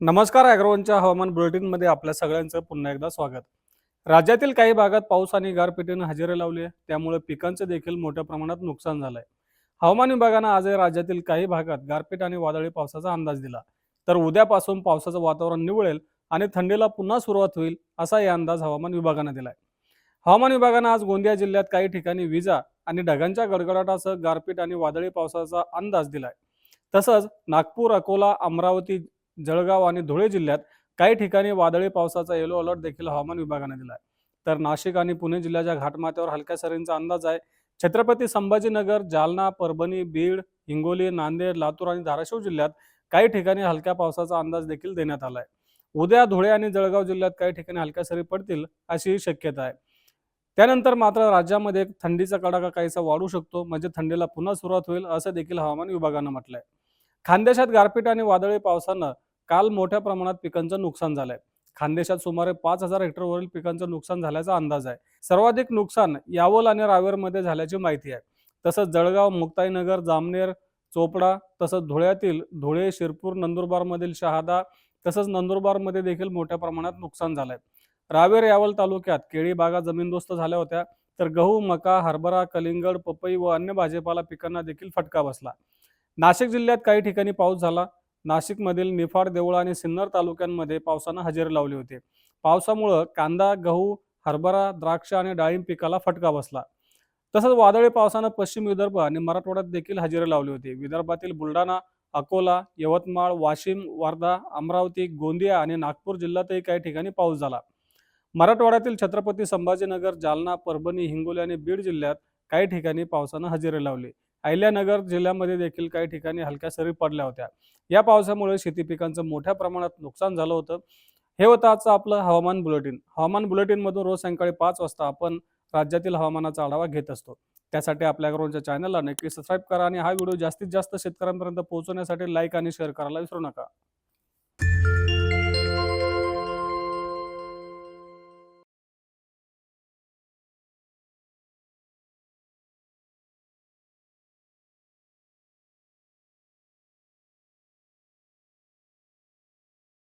नमस्कार अॅग्रोवनच्या हवामान बुलेटिनमध्ये आपल्या सगळ्यांचं पुन्हा एकदा स्वागत. राज्यातील काही भागात पाऊस आणि गारपिटीनं हजेरी लावली आहे त्यामुळे पिकांचं देखील मोठ्या प्रमाणात नुकसान झालंय. हवामान विभागानं आजही राज्यातील काही भागात गारपीट आणि वादळी पावसाचा अंदाज दिला. तर उद्यापासून पावसाचं वातावरण निवळेल आणि थंडीला पुन्हा सुरुवात होईल असा या अंदाज हवामान विभागानं दिलाय. हवामान विभागानं आज गोंदिया जिल्ह्यात काही ठिकाणी विजा आणि ढगांच्या गडगडाटासह गारपीट आणि वादळी पावसाचा अंदाज दिलाय. तसंच नागपूर अकोला अमरावती जळगाव आणि धुळे जिल्ह्यात काही ठिकाणी वादळी पावसाचा येलो अलर्ट देखील हवामान विभागाने दिला आहे तर नाशिक आणि पुणे जिल्ह्याच्या घाटमाथ्यावर हलक्या सरींचा अंदाज आहे. छत्रपती संभाजीनगर जालना परभणी बीड हिंगोली नांदेड लातूर आणि धाराशिव जिल्ह्यात काही ठिकाणी हलक्या पावसाचा अंदाज देखील देण्यात आला आहे उद्या धुळे आणि जळगाव जिल्ह्यात काही ठिकाणी हलक्या सरी पडतील अशी शक्यता आहे. त्यानंतर मात्र राज्यामध्ये थंडीचा कडाका काहीसा वाढू शकतो म्हणजे थंडीला पुन्हा सुरुवात होईल असं देखील हवामान विभागानं म्हटलंय. खानदेशात गारपीट आणि वादळी पावसानं काल मोठ्या प्रमाणात पिकांचं नुकसान झालंय. खानदेशात सुमारे पाच हजार हेक्टरवरील पिकांचं नुकसान झाल्याचा अंदाज आहे. सर्वाधिक नुकसान यावल आणि रावेरमध्ये झाल्याची माहिती आहे. तसंच जळगाव मुक्ताईनगर जामनेर चोपडा तसंच धुळ्यातील धुळे शिरपूर नंदुरबारमधील शहादा तसंच नंदुरबारमध्ये देखील मोठ्या प्रमाणात नुकसान झालंय. रावेर यावल तालुक्यात केळी बागा जमीनदोस्त झाल्या होत्या तर गहू मका हरभरा कलिंगड पपई व अन्य भाजीपाला पिकांना देखील फटका बसला. नाशिक जिल्ह्यात काही ठिकाणी पाऊस झाला नाशिकमधील निफाड देऊळ आणि सिन्नर तालुक्यांमध्ये पावसानं हजेरी लावली होती. पावसामुळं कांदा गहू हरभरा द्राक्ष आणि डाळिंब पिकाला फटका बसला. तसंच वादळी पावसानं पश्चिम विदर्भ आणि मराठवाड्यात देखील हजेरी लावली होती. विदर्भातील बुलढाणा अकोला यवतमाळ वाशिम वर्धा अमरावती गोंदिया आणि नागपूर जिल्ह्यातही काही ठिकाणी पाऊस झाला. मराठवाड्यातील छत्रपती संभाजीनगर जालना परभणी हिंगोली आणि बीड जिल्ह्यात काही ठिकाणी पावसानं हजेरी लावली. अहिल्यानगर जिल्ह्यामध्ये देखील काही ठिकाणी हलक्या सरी पडल्या होत्या. या पावसामुळे शेती पिकांचं मोठ्या प्रमाणात नुकसान झालं होतं. हे होतं आजचं आपलं हवामान बुलेटिन. हवामान बुलेटिनमधून रोज सायंकाळी पाच वाजता आपण राज्यातील हवामानाचा आढावा घेत असतो. त्यासाठी आपल्याकडूनच्या चॅनलला नक्की सबस्क्राईब करा आणि हा व्हिडिओ जास्तीत जास्त शेतकऱ्यांपर्यंत पोहोचवण्यासाठी लाईक आणि शेअर करायला विसरू नका.